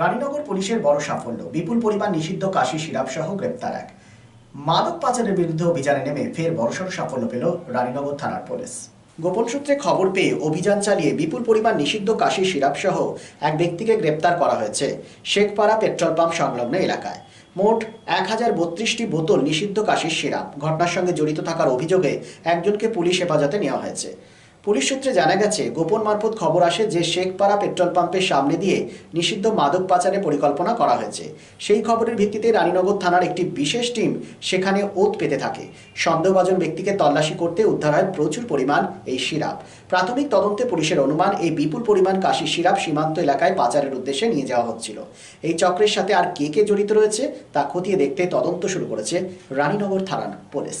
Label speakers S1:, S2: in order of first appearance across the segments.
S1: রানীনগর পুলিশের বড় সাফল্য। বিপুল পরিমাণ নিষিদ্ধ কাশি সিরাপ সহ গ্রেপ্তার এক। মাদক পাচারের বিরুদ্ধে অভিযানে নেমে ফের বড়সড় সাফল্য পেল রানীনগর থানার পুলিশ। গোপন সূত্রে খবর পেয়ে অভিযান চালিয়ে বিপুল পরিমাণ নিষিদ্ধ কাশি সিরাপ সহ এক ব্যক্তিকে গ্রেপ্তার করা হয়েছে শেখপাড়া পেট্রোল পাম্প সংলগ্ন এলাকায়। মোট এক হাজার বত্রিশটি বোতল নিষিদ্ধ কাশির সিরাপ। ঘটনার সঙ্গে জড়িত থাকার অভিযোগে একজনকে পুলিশ হেফাজতে নেওয়া হয়েছে। পুলিশ সূত্রে জানা গেছে, গোপন মারফত খবর আসে যে শেখপাড়া পেট্রোল পাম্পের সামনে দিয়ে নিষিদ্ধ মাদক পাচারের পরিকল্পনা করা হয়েছে। সেই খবরের ভিত্তিতে রানীনগর থানার একটি বিশেষ টিম সেখানে ওত পেতে থাকে। সন্দেহভাজন ব্যক্তিকে তল্লাশি করতে উদ্ধার হয় প্রচুর পরিমাণ এই সিরাপ। প্রাথমিক তদন্তে পুলিশের অনুমান, এই বিপুল পরিমাণ কাশি সিরাপ সীমান্ত এলাকায় পাচারের উদ্দেশ্যে নিয়ে যাওয়া হচ্ছিল। এই চক্রের সাথে আর কে কে জড়িত রয়েছে, তা খতিয়ে দেখতে তদন্ত শুরু করেছে রানীনগর থানার police.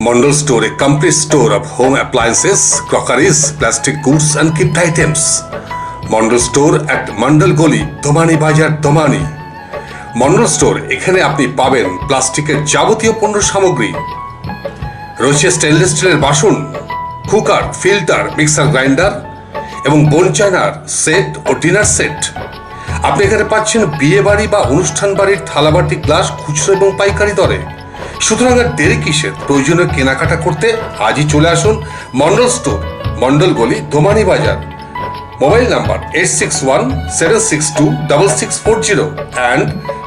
S2: Mondal Store, a complete store of home appliances, crockeries, plastic goods and gift items. Mondal Store at Mandal Goli, Domani Bajar, Domani. Mondal store এখানে আপনি পাবেন প্লাস্টিকের যাবতীয় পণ্য সামগ্রী রয়েছে স্টেনলেস স্টিলের বাসন কুকার ফিল্টার মিক্সার গ্রাইন্ডার এবং বোন চায়নার সেট ও ডিনার সেট আপনি এখানে পাচ্ছেন বিয়ে বাড়ি বা অনুষ্ঠান বাড়ির থালাবাটি গ্লাস খুচরো এবং পাইকারি দরে সুতরাং আর দেরি কিসের? প্রয়োজনীয় কেনাকাটা করতে আজই চলে আসুন মন্ডল স্টোর মন্ডল গলি দোমানি বাজার। Mobile number eight six one seven six two double six four zero and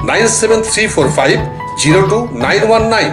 S2: nine seven three four five zero two nine one nine